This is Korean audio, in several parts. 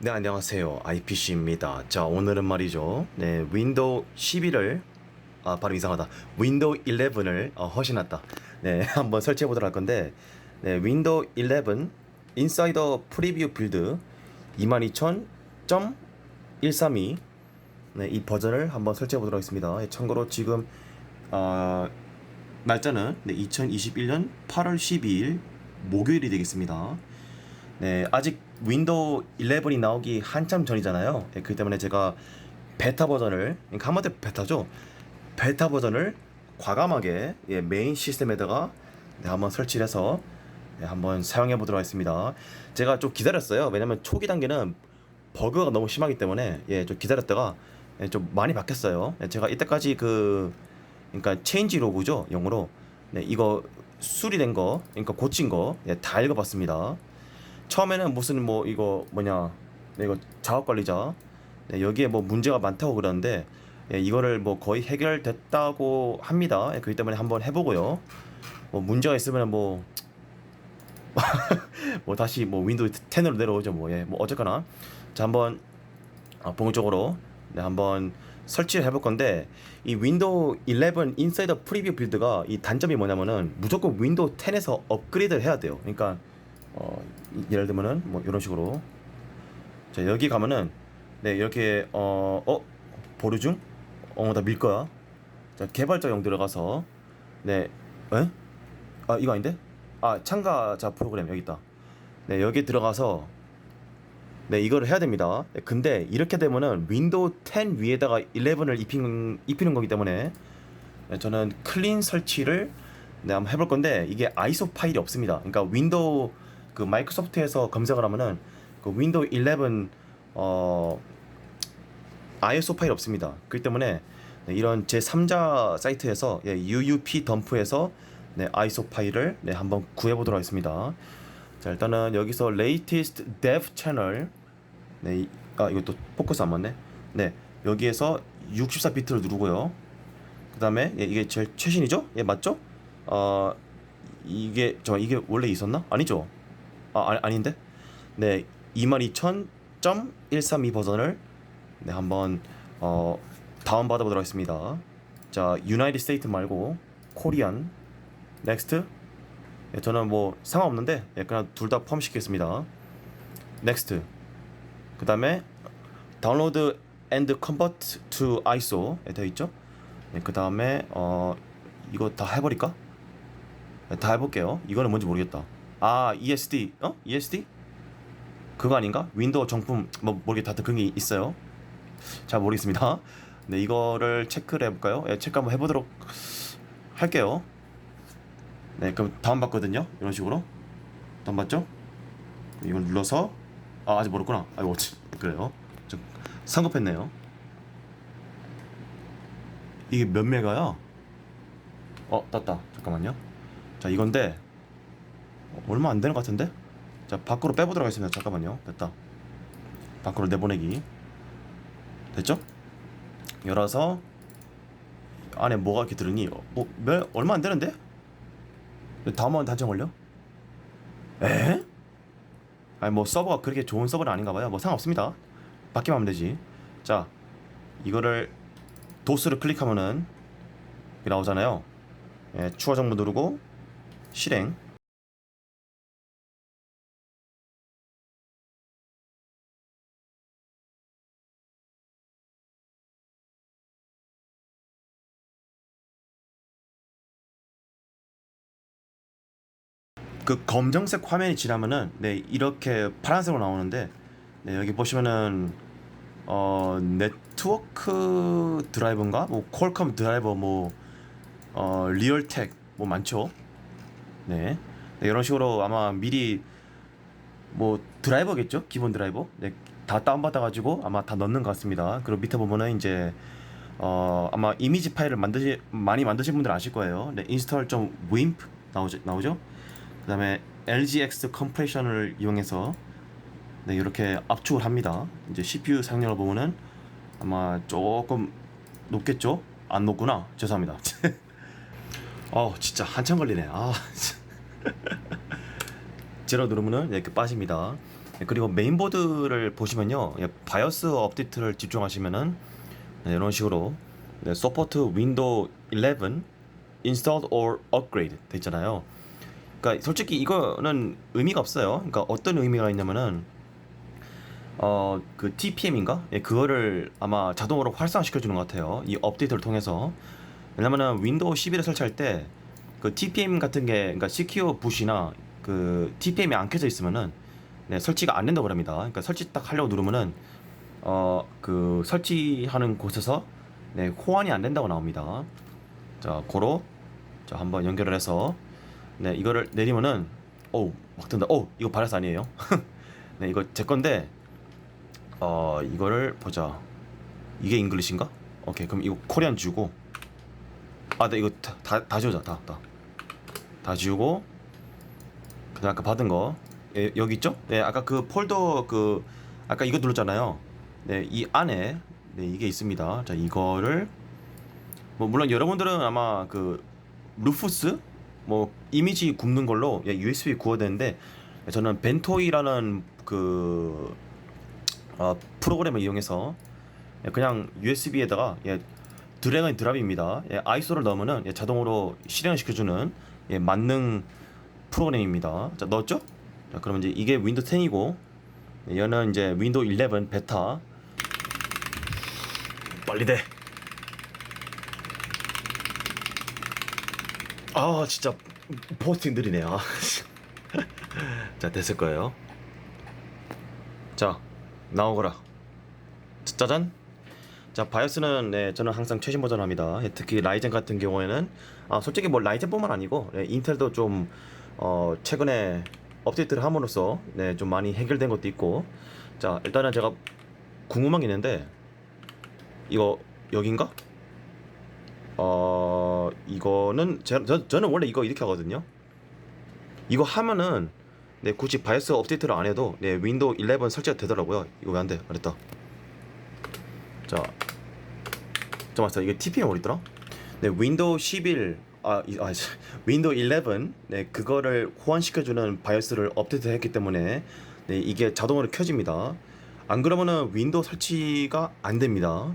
네, 안녕하세요. IPC입니다. 자, 오늘은 말이죠. 네, 윈도우 11을 아, 발음 이상하다. 윈도우 11을 어, 허신했다. 네, 한번 설치해 보도록 할 건데. 네, 윈도우 11 인사이더 프리뷰 빌드 22000.132 네, 이 버전을 한번 설치해 보도록 하겠습니다. 예, 참고로 지금 어, 날짜는 네, 2021년 8월 12일 목요일이 되겠습니다. 네, 아직 윈도우 11이 나오기 한참 전이잖아요. 예, 그렇기 때문에 제가 베타 버전을, 그러니까 한마디로 베타죠. 베타 버전을 과감하게 예, 메인 시스템에다가 네, 한번 설치를 해서 네, 한번 사용해 보도록 하겠습니다. 제가 좀 기다렸어요. 왜냐면 초기 단계는 버그가 너무 심하기 때문에 예, 좀 기다렸다가 예, 좀 많이 바뀌었어요. 예, 제가 이때까지 그 그러니까 체인지 로그죠 영어로 네, 이거 수리된 거, 그러니까 고친 거다 읽어봤습니다. 처음에는 무슨 뭐 이거 뭐냐 네, 이거 작업 관리자 네, 여기에 뭐 문제가 많다고 그러는데 예, 이거를 뭐 거의 해결됐다고 합니다. 예, 그렇기 때문에 한번 해보고요. 뭐 문제가 있으면 뭐. 뭐 다시 뭐 윈도우 10으로 내려오죠 뭐 예. 뭐 어쨌거나 자 한번 아, 본격적으로 네, 한번 설치를 해볼 건데 이 윈도우 11 인사이더 프리뷰 빌드가 이 단점이 뭐냐면은 무조건 윈도우 10에서 업그레이드를 해야 돼요. 그러니까 어, 이- 예를 들면은 뭐 이런 식으로 자 여기 가면은 네 이렇게 어, 어 보류 중? 어 나 밀 거야. 자 개발자용 들어가서 네 에? 아 이거 아닌데? 아 참가자 프로그램 여기 있다. 네 여기 들어가서 네 이거를 해야 됩니다. 네, 근데 이렇게 되면은 윈도우 10 위에다가 11을 입히는, 입히는 거기 때문에 네, 저는 클린 설치를 네, 한번 해볼 건데 이게 아이소 파일이 없습니다. 그러니까 윈도우 그 마이크로소프트에서 검색을 하면은 그 윈도우 11 어 ISO 파일 없습니다. 그렇기 때문에 네, 이런 제 3자 사이트에서 예, UUP 덤프에서 네, ISO 파일을 네, 한번 구해 보도록 하겠습니다. 자 일단은 여기서 latest dev channel 네, 이- 아또 포커스 안 맞네. 네 여기에서 64비트를 누르고요. 그 다음에 예, 이게 제일 최신이죠? 예 맞죠? 어 이게 저 이게 원래 있었나? 아니죠? 아 아니, 아닌데? 네 22,000.132 버전을 네 한번 어 다운 받아 보도록 하겠습니다. 자 유나이티드 스테이트 말고 코리안 넥스트 예, 저는 뭐 상관없는데 예, 그냥 둘다 포함시키겠습니다. 넥스트 그 다음에 다운로드 and convert to ISO에 되어 있죠. 네, 그 다음에 어 이거 다 해버릴까? 네, 다 해볼게요. 이거는 뭔지 모르겠다. 아 ESD 어 ESD 그거 아닌가? 윈도우 정품 뭐 모르겠다. 그런 게 있어요. 잘 모르겠습니다. 네 이거를 체크를 해볼까요? 예, 체크 한번 해보도록 할게요. 네 그럼 다운 받거든요. 이런 식으로 다운 받죠? 이걸 눌러서 아 아직 모르구나. 아이고 그래요. 좀 성급했네요. 이게 몇 메가야? 어 땄다. 잠깐만요. 자 이건데 어, 얼마 안 되는 것 같은데? 자 밖으로 빼보도록 하겠습니다. 잠깐만요. 됐다. 밖으로 내보내기. 됐죠? 열어서 안에 뭐가 이렇게 들으니 어, 뭐 몇, 얼마 안 되는데? 다음은 단체 걸려? 에? 아니 뭐 서버가 그렇게 좋은 서버는 아닌가 봐요. 뭐 상관없습니다. 바뀌면 하면 되지. 자, 이거를 도스를 클릭하면은 나오잖아요. 예, 추가 정보 누르고 실행. 그 검정색 화면이 지나면은 네 이렇게 파란색으로 나오는데 네 여기 보시면은 어 네트워크 드라이버인가? 뭐 퀄컴 드라이버 뭐어 리얼텍 뭐 많죠? 네. 네 이런 식으로 아마 미리 뭐 드라이버겠죠? 기본 드라이버? 네 다 다운받아 가지고 아마 다 넣는 것 같습니다. 그리고 밑에 보면은 이제 어 아마 이미지 파일을 만드시 많이 만드신 분들 아실 거예요. 네 install.wimp 나오죠 나오죠 그다음에 LGX 컴프레션을 이용해서 네 이렇게 압축을 합니다. 이제 CPU 사용량을 보면은 아마 조금 높겠죠? 안 높구나. 죄송합니다. 어 진짜 한참 걸리네. 아 제로 누르면은 이렇게 빠집니다. 네, 그리고 메인보드를 보시면요, 예, 바이오스 업데이트를 집중하시면은 네, 이런 식으로 네, 서포트 윈도우 11 installed or upgrade 돼 있잖아요. 그러니까 솔직히 이거는 의미가 없어요. 그러니까 어떤 의미가 있냐면은 어 그 TPM인가? 예, 그거를 아마 자동으로 활성화시켜 주는 것 같아요. 이 업데이트를 통해서. 왜냐면은 윈도우 11을 설치할 때 그 TPM 같은 게 그러니까 시큐어 붓이나 그 TPM이 안 켜져 있으면은 네, 설치가 안 된다고 합니다. 그러니까 설치 딱 하려고 누르면은 어 그 설치하는 곳에서 네, 호환이 안 된다고 나옵니다. 자, 고로 자, 한번 연결을 해서 네, 이거를 내리면은 어우, 막 뜬다. 어, 이거 바이러스 아니에요? 네, 이거 제 건데 어, 이거를 보자. 이게 잉글리시인가? 오케이. 그럼 이거 코리안 지우고 아, 네, 이거 다, 다, 다 지우자. 다, 다. 다 지우고 그다음 아까 받은 거 예, 여기 있죠? 네, 아까 그 폴더 그 아까 이거 눌렀잖아요. 네, 이 안에 네, 이게 있습니다. 자, 이거를 뭐 물론 여러분들은 아마 그 루프스 뭐 이미지 굽는 걸로 예, USB 구워야 되는데 저는 벤토이라는 그 어, 프로그램을 이용해서 예, 그냥 USB에다가 예, 드래그 앤 드랍입니다. 예, 아이소를 넣으면은 예, 자동으로 실행을 시켜주는 예, 만능 프로그램입니다. 자 넣었죠? 자 그러면 이제 이게 윈도우 10이고 얘는 이제 윈도우 11 베타 빨리 돼. 아 진짜 포스팅 느리네. 아. 자 됐을 거예요. 자 나오거라. 짜잔. 자 바이오스는 네, 저는 항상 최신 버전 합니다. 예, 특히 라이젠 같은 경우에는 아 솔직히 뭐 라이젠뿐만 아니고 예, 인텔도 좀 어, 최근에 업데이트를 함으로써 네, 좀 많이 해결된 것도 있고 자 일단은 제가 궁금한 게 있는데 이거 여긴가? 어 이거는 제, 저, 저는 원래 이거 이렇게 하거든요. 이거 하면은 네 굳이 바이오스 업데이트를 안 해도 네 윈도우 11 설치가 되더라고요. 이거 왜 안 돼? 말했다. 자, 잠깐만 이게 TPM 어디 있더라? 네 윈도우 11 아, 이, 아 씨, 윈도우 11 네 그거를 호환시켜주는 바이오스를 업데이트했기 때문에 네 이게 자동으로 켜집니다. 안 그러면은 윈도우 설치가 안 됩니다.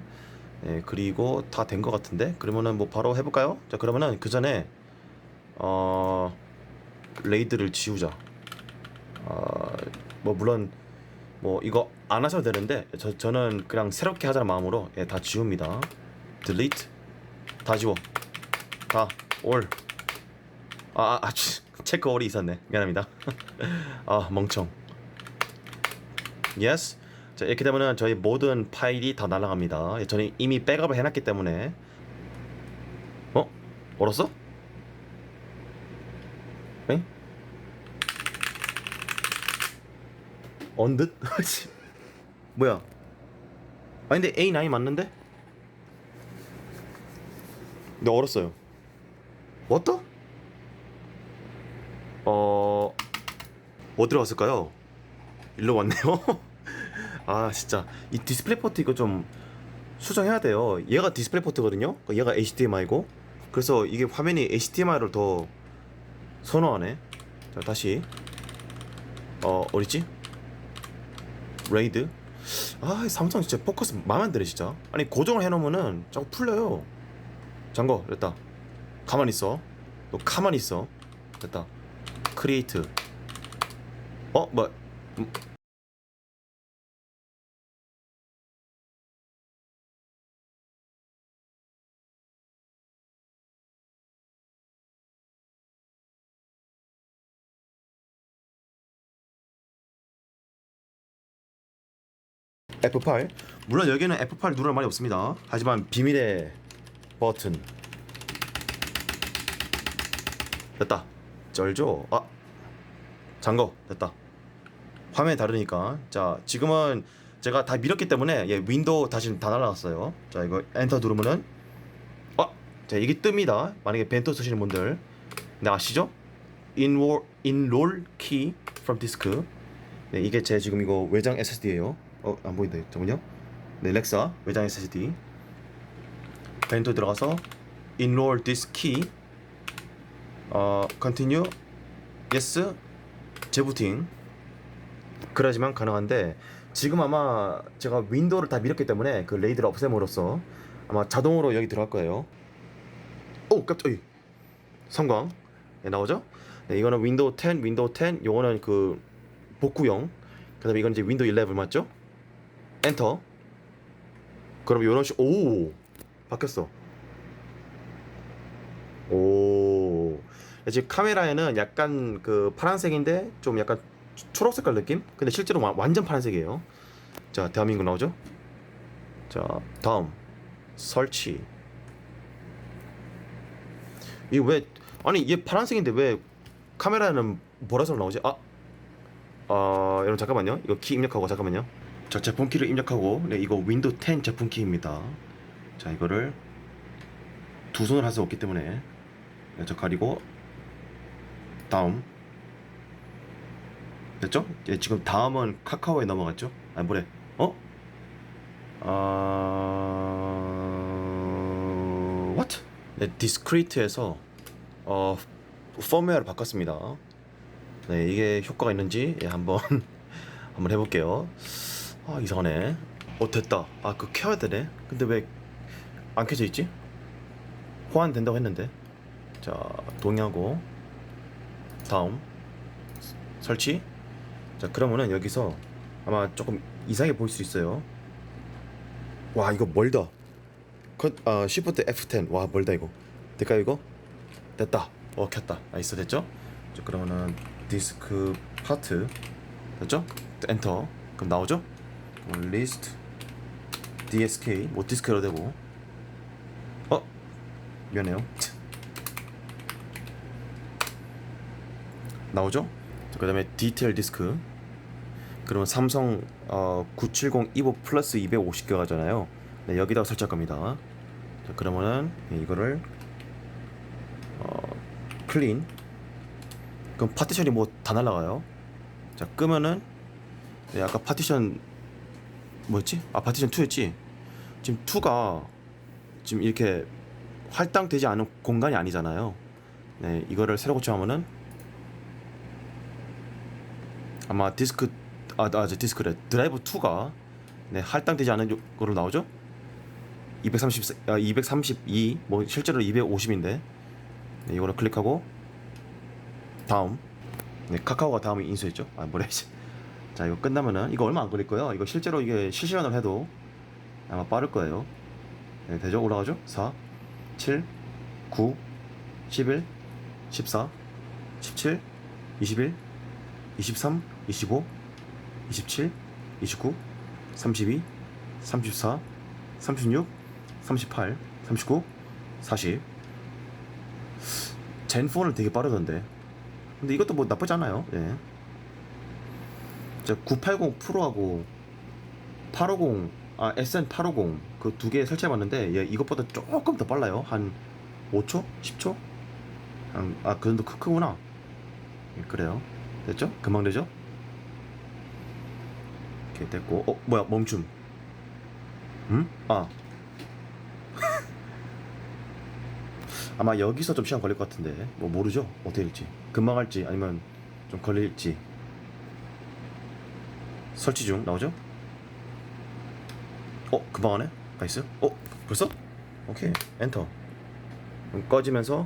네, 그리고 다 된 것 같은데 그러면은 뭐 바로 해볼까요? 자 그러면은 그 전에 어 레이드를 지우자. 어뭐 물론 뭐 이거 안 하셔도 되는데 저 저는 그냥 새롭게 하자는 마음으로 예, 다 지웁니다. delete 다 지워 다올 아, 아, 치, 체크 올이 있었네 미안합니다. 아 멍청. yes 자 이렇게 되면은 저희 모든 파일이 다 날아갑니다. 예, 저는 이미 백업을 해놨기 때문에 어 얼었어? 응? 언듯? 뭐야? 아니 근데 A9 맞는데? 근데 얼었어요. The? 어... 어디로 갔을까요? 일로 왔네요. 아 진짜 이 디스플레이 포트 이거 좀 수정해야 돼요. 얘가 디스플레이 포트거든요. 얘가 HDMI고 그래서 이게 화면이 HDMI를 더 선호하네. 자 다시 어 어딨지? 레이드 아 삼성 진짜 포커스 마음에 안 드네 진짜 아니 고정을 해놓으면은 자꾸 풀려요 잠궈 됐다 가만히 있어 너 가만히 있어 됐다 크리에이트 어? 뭐 F8 물론 여기는 F8 누를 말이 없습니다. 하지만 비밀의 버튼. 됐다. 쩔죠? 아 잠궈 됐다. 화면이 다르니까. 자 지금은 제가 다 밀었기 때문에 예, 윈도우 다시 다 날라갔어요. 자 이거 엔터 누르면은 아, 자 이게 뜹니다. 만약에 벤토 쓰시는 분들. 네 아시죠? enroll, enroll key from disk. 네, 이게 제 지금 이거 외장 SSD예요 어, 안 보인다. 잠깐만요. 네, 렉사 외장 SSD. 벤토 들어가서 enroll this key. 어, continue. yes. 재부팅. 그래야지만 가능한데 지금 아마 제가 윈도우를 다 밀었기 때문에 그 레이드를 없앰으로써 아마 자동으로 여기 들어갈 거예요. 오 깜짝이 성광 네, 나오죠? 네, 이거는 윈도우 10, 윈도우 10, 요거는 그 복구용. 그다음에 이건 이제 윈도우 11 맞죠? 엔터. 그럼 요런 식, 오 바뀌었어. 오 지금 카메라에는 약간 그 파란색인데 좀 약간 초- 초록색깔 느낌? 근데 실제로 와- 완전 파란색이에요. 자 대한민국 나오죠? 자 다음 설치. 이 왜 아니 얘 파란색인데 왜 카메라에는 보라색 나오지? 아, 아 여러분 잠깐만요. 이거 키 입력하고 잠깐만요. 자 제품 키를 입력하고 네 이거 윈도우 10 제품 키입니다. 자 이거를 두 손을 할 수 없기 때문에 네, 저 가리고 다음 됐죠? 예, 지금 다음은 카카오에 넘어갔죠? 아 뭐래? 어? 아... what? 네, 디스크리트에서 어 펌웨어를 바꿨습니다. 네, 이게 효과가 있는지 예, 한번 한번 해볼게요. 아 이상하네. 어 됐다. 아그 켜야 되네. 근데 왜 안 켜져 있지? 호환 된다고 했는데. 자 동의하고 다음 설치. 자 그러면은 여기서 아마 조금 이상해 보일 수 있어요. 와 이거 멀다. 컷, 아 Shift F10. 와 멀다 이거. 될까 이거? 됐다. 어 켰다. 나이스 됐죠? 자 그러면은 디스크 파트 됐죠? 엔터. 그럼 나오죠? 리스트 DSK 뭐 디스크로 되고. 어 미안해요. 나오죠? 그 다음에 디테일 디스크 그러면 삼성 어, 970 이보 플러스 250개가잖아요 네, 여기다가 설치할 겁니다 자, 그러면은 네, 이거를 어, 클린 그럼 파티션이 뭐 다 날라가요 자 끄면은 네, 아까 파티션 뭐였지? 아 파티션 2였지? 지금 2가 지금 이렇게 할당되지 않은 공간이 아니잖아요 네 이거를 새로 고쳐하면은 아마 디스크 아, 아, 저 디스크래 드라이브 2가 네, 할당되지 않은 요- 거로 나오죠? 230, 아, 232, 뭐 실제로 250인데 네, 이거를 클릭하고 다음 네, 카카오가 다음에 인수했죠? 아 뭐래 자 이거 끝나면은 이거 얼마 안 걸릴 거예요 이거 실제로 이게 실시간으로 해도 아마 빠를 거예요 네, 되죠? 올라가죠? 4 7 9 11 14 17 21 23, 25, 27, 29, 32, 34, 36, 38, 39, 40. 젠4는 되게 빠르던데. 근데 이것도 뭐 나쁘지 않아요. 예. 저980 프로하고 850, 아 SN 850 그 두 개 설치해봤는데 예, 이것보다 조금 더 빨라요. 한 5초, 10초. 한, 아, 그 정도 크, 크구나. 예, 그래요. 됐죠? 금방 되죠? 오케이 됐고 어 뭐야 멈춤 음? 아 아마 여기서 좀 시간 걸릴 것 같은데 뭐 모르죠 어떻게 될지 금방 할지 아니면 좀 걸릴지 설치 중. 나오죠? 어 금방 하네. 나이스. 어 벌써? 오케이. 엔터. 그럼 꺼지면서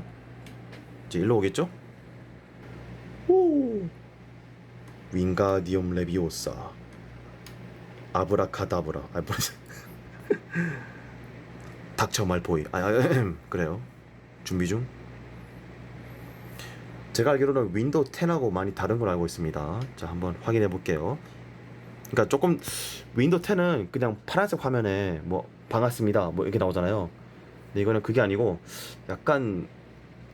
이제 일로 오겠죠? 오 윙가디움 레비오사. 아브라카다브라. 아 뭐지 닥쳐 말보이 아, 아 그래요. 준비 중. 제가 알기로는 윈도우 10하고 많이 다른 걸 알고 있습니다. 자 한번 확인해 볼게요 그러니까 조금 윈도우 10은 그냥 파란색 화면에 뭐 반갑습니다 뭐 이렇게 나오잖아요 근데 이거는 그게 아니고 약간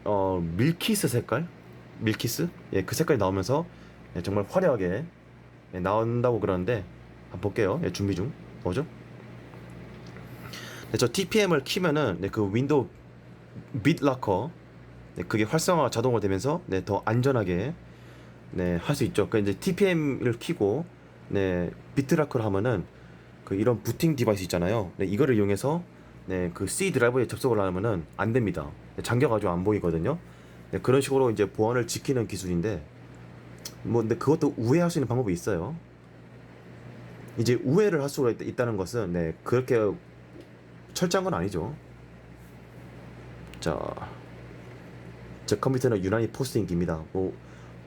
어 밀키스 색깔 밀키스 예 그 색깔이 나오면서 예, 정말 화려하게 예, 나온다고 그러는데 한번 볼게요. 예, 준비 중. 뭐죠? 네, 저 TPM을 키면은 네, 그 윈도우 빗라커 네, 그게 활성화가 자동으로 되면서 네, 더 안전하게 네, 할 수 있죠. 그 이제 TPM을 키고 네, 비트라커를 하면은 그 이런 부팅 디바이스 있잖아요. 네, 이거를 이용해서 네, 그 C 드라이브에 접속을 하면은 안 됩니다. 네, 잠겨가지고 안 보이거든요. 네, 그런 식으로 이제 보안을 지키는 기술인데 뭐 근데 그것도 우회할 수 있는 방법이 있어요. 이제 우회를 할 수가 있, 다는 것은 네 그렇게 철저한 건 아니죠. 자, 제 컴퓨터는 유난히 포스팅기입니다. 뭐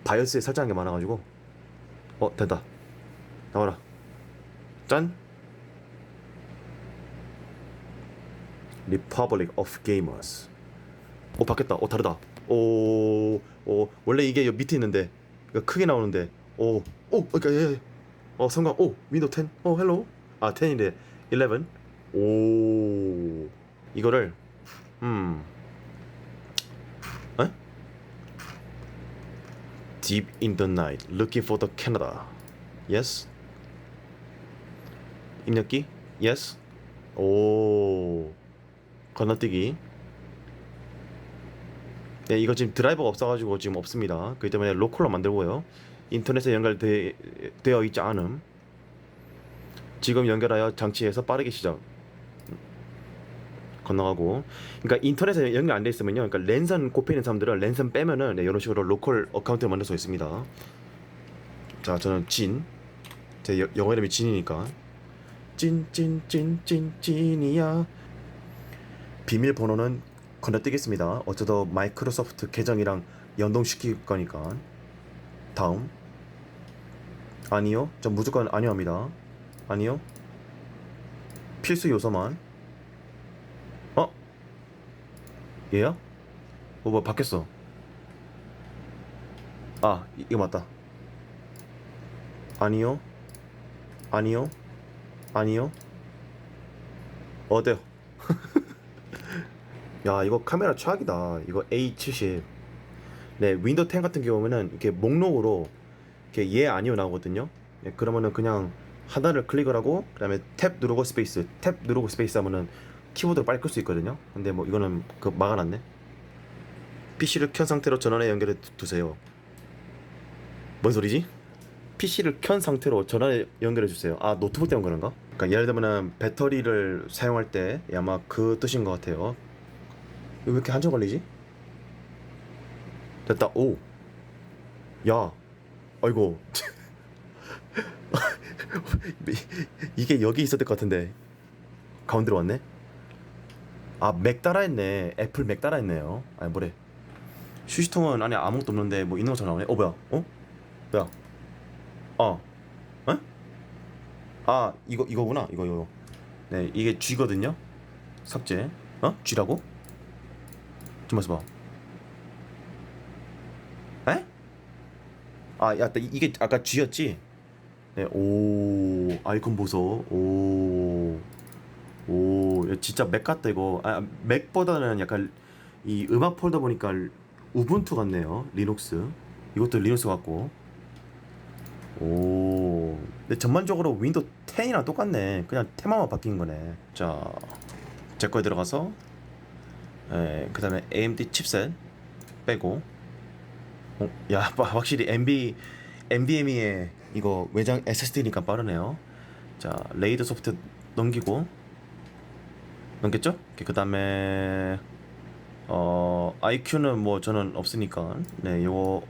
바이오스에 설정한 게 많아가지고 어 된다. 나와라. 짠. Republic of Gamers. 오 바뀌었다. 오 다르다. 오, 오 원래 이게 여기 밑에 있는데 이거 크게 나오는데 오, 오, 그러니까 예, 예. 어 성광. 오 윈도우 10. 어 헬로. 아 10이래. 11. 오 이거를 음. 에? Deep in the night, looking for the Canada. Yes. 입력기? Yes. 오. 건너뛰기. 네, 이거 지금 드라이버가 없어가지고 지금 없습니다. 그렇기 때문에 로컬로 만들고요. 인터넷에 연결되어 있지 않음. 지금 연결하여 장치에서 빠르게 시작. 건너가고. 그러니까 인터넷에 연결 안 돼 있으면요. 그러니까 랜선 꼽혀 있는 사람들은 랜선 빼면은 네, 이런 식으로 로컬 어카운트를 만들 수 있습니다. 자, 저는 진. 제 여- 영어 이름이 진이니까. 찐, 찐, 찐, 찐, 찐이야. 비밀번호는 건너뛰겠습니다. 어쩌다 마이크로소프트 계정이랑 연동시킬 거니까. 다음. 아니요. 전 무조건 아니요 합니다. 아니요. 필수 요소만. 어? 얘야? 어, 뭐 바뀌었어. 아, 이- 이거 맞다. 아니요. 아니요. 아니요. 어때요? 야, 이거 카메라 최악이다. 이거 A70. 네, 윈도우 10 같은 경우에는 이렇게 목록으로 이렇게 예 아니요 나오거든요. 네, 그러면은 그냥 하나를 클릭을 하고 그다음에 탭 누르고 스페이스, 탭 누르고 스페이스 하면은 키보드로 빨리 끌 수 있거든요. 근데 뭐 이거는 그 막아놨네. PC를 켠 상태로 전원에 연결해 두- 두세요. 뭔 소리지? PC를 켠 상태로 전원에 연결해 주세요. 아 노트북 때문에 그런가? 그러니까 예를 들면은 배터리를 사용할 때 아마 그 뜻인 것 같아요. 왜 이렇게 한참 걸리지? 됐다. 오. 야. 아이고. 이게 여기 있었을 것 같은데 가운데로 왔네. 아 맥 따라했네. 애플 맥 따라했네요. 아니 뭐래. 휴지통은 안에 아무것도 없는데 뭐 있는 것처럼 나오네. 어 뭐야? 어? 뭐야? 어? 어? 아 이거 이거구나. 이거 이거. 네 이게 G거든요. 삭제. 어? G라고? 좀 봐봐. 에? 아, 야, 이- 이게 아까 G였지? 네, 오, 아이콘 보소. 오, 오, 야, 진짜 맥 같다 이거. 아, 맥보다는 약간 이 음악 폴더 보니까 우분투 같네요. 리눅스. 이것도 리눅스 같고. 오, 근데 전반적으로 윈도우 10이랑 똑같네. 그냥 테마만 바뀐 거네. 자, 제 거에 들어가서, 예, 그 다음에 AMD 칩셋 빼고. 어, 야, 빠- 확실히 MB NVMe의 이거 외장 SSD니까 빠르네요. 자, 레이더 소프트 넘기고 넘겼죠? 그 다음에 어 IQ는 뭐 저는 없으니까 네, 요거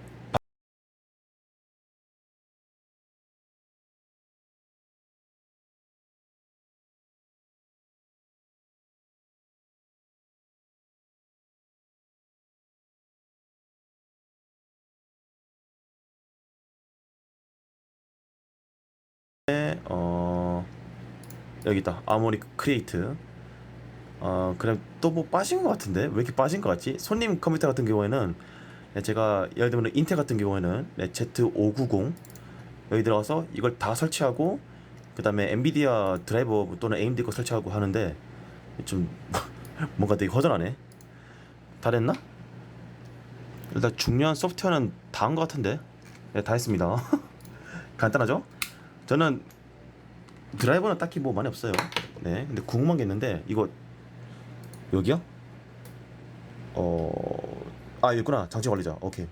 어 여기 있다. 아모니 크리에이트. 어 그럼 또뭐 빠진 것 같은데? 왜 이렇게 빠진 것 같지? 손님 컴퓨터 같은 경우에는 네, 제가 예를 들면 인텔 같은 경우에는 네, Z590 여기 들어가서 이걸 다 설치하고 그 다음에 엔비디아 드라이버 또는 AMD 거 설치하고 하는데 좀 뭔가 되게 허전하네. 다 됐나? 일단 중요한 소프트웨어는 다 한 것 같은데? 네, 다 했습니다. 간단하죠? 저는 드라이버는 딱히 뭐 많이 없어요. 네, 근데 궁금한 게 있는데 이거 여기요? 어, 아 여기구나 장치 관리자. 오케이.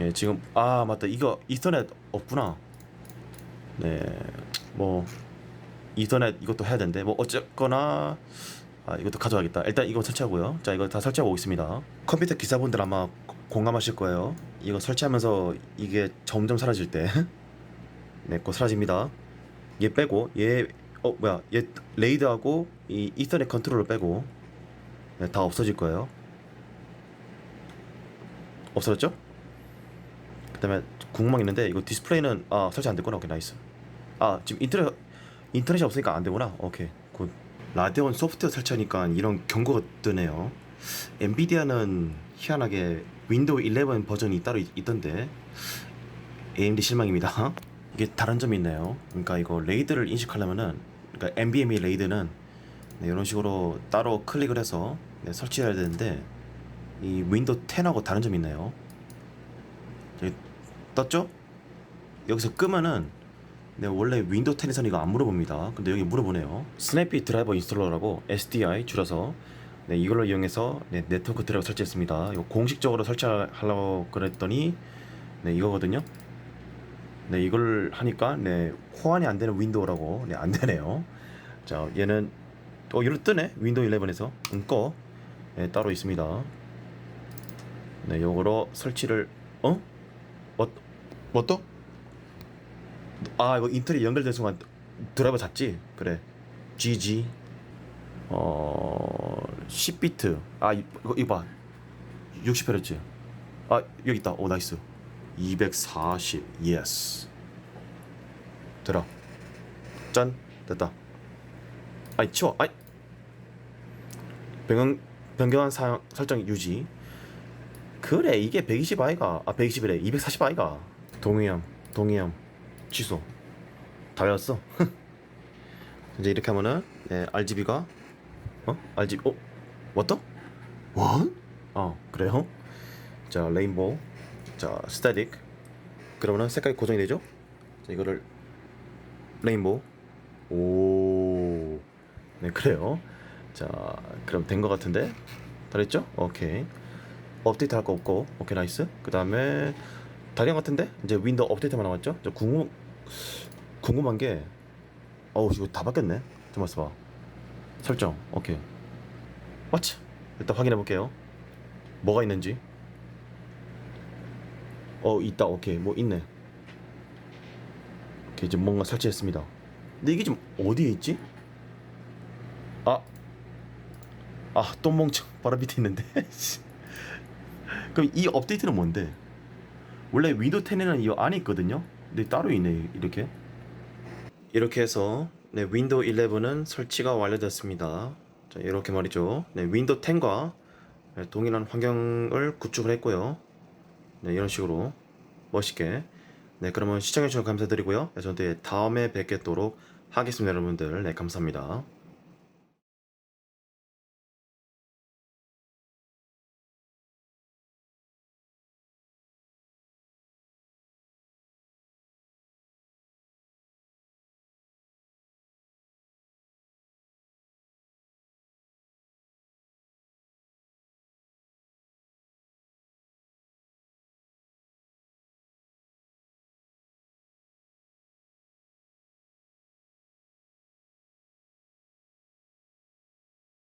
예, 지금 아 맞다 이거 이터넷 없구나. 네, 뭐 이터넷 이것도 해야 되는데 뭐 어쨌거나 아 이것도 가져가겠다. 일단 이거 설치하고요. 자 이거 다 설치하고 오겠습니다. 컴퓨터 기사분들 아마 고- 공감하실 거예요. 이거 설치하면서 이게 점점 사라질 때. 네, 거 사라집니다. 얘 빼고 얘 어 뭐야 얘 레이드하고 이 이더넷 컨트롤러 빼고 네, 다 없어질 거예요. 없어졌죠? 그다음에 궁금한 게 있는데 이거 디스플레이는 아 설치 안 됐구나. 오케이 나이스. 아 지금 인터넷 인터넷이 없으니까 안 되구나. 오케이 굿. 라데온 소프트웨어 설치하니까 이런 경고가 뜨네요. 엔비디아는 희한하게 윈도우 11 버전이 따로 있, 있던데 AMD 실망입니다. 이게 다른 점이 있네요. 그러니까 이거 레이드를 인식하려면은 그러니까 NVMe 레이드는 네, 이런 식으로 따로 클릭을 해서 네, 설치해야 되는데 이 윈도우 10하고 다른 점이 있네요. 여기 떴죠? 여기서 끄면은 네, 원래 윈도우 10에서는 이거 안 물어봅니다. 근데 여기 물어보네요. 스냅비 드라이버 인스톨러라고 SDI 줄여서 네, 이걸로 이용해서 네, 네트워크 드라이버 설치했습니다. 이거 공식적으로 설치하려고 그랬더니 네, 이거거든요. 네, 이걸 하니까 네, 호환이 안 되는 윈도우라고 네, 안 되네요. 자, 얘는 어, 이로 뜨네. 윈도우 11에서 응, 꺼. 네, 따로 있습니다. 네, 요거로 설치를 어? 뭐, 뭐 또? 아, 이거 인터넷 연결된 순간 드라이버 잤지? 그래. GG. 어, 10비트. 아, 이- 이거 이거 봐. 60Hz. 아, 여기 있다. 오, 나이스. 240. 예스. 들어. 짠. 됐다. 아니, 치워. 아이. 변경 변경한 사용 설정 유지. 그래, 이게 120 아이가. 아, 120이래. 240 아이가. 동의함. 동의함. 취소. 다 외웠어. 이제 이렇게 하면은 네, RGB가 어? RGB 어? 왔다? 원? 어 그래요? 자 레인보우 자 스태틱 그러면은 색깔이 고정이 되죠? 자 이거를 레인보우 오 네 그래요. 자 그럼 된거 같은데? 다 됐죠? 오케이. 업데이트 할 거 없고. 오케이 나이스. 그 다음에 다리형 같은데? 이제 윈도우 업데이트만 남았죠? 저 궁금 궁금한 게 어우 이거 다 바뀌었네. 좀 봐봐. 설정. 오케이. 맞지 일단 확인해 볼게요. 뭐가 있는지 어 있다. 오케이. 뭐 있네. 오케이 이제 뭔가 설치했습니다. 근데 이게 좀 어디에 있지? 아 아 똥멍청. 바로 밑에 있는데. 그럼 이 업데이트는 뭔데? 원래 윈도우 10에는 이 안에 있거든요? 근데 따로 있네 이렇게. 이렇게 해서 네, 윈도우 11은 설치가 완료됐습니다. 자, 이렇게 말이죠. 네, 윈도우 10과 네, 동일한 환경을 구축을 했고요. 네, 이런 식으로 멋있게. 네, 그러면 시청해주셔서 감사드리고요. 네, 저는 다음에 뵙겠도록 하겠습니다, 여러분들. 네, 감사합니다.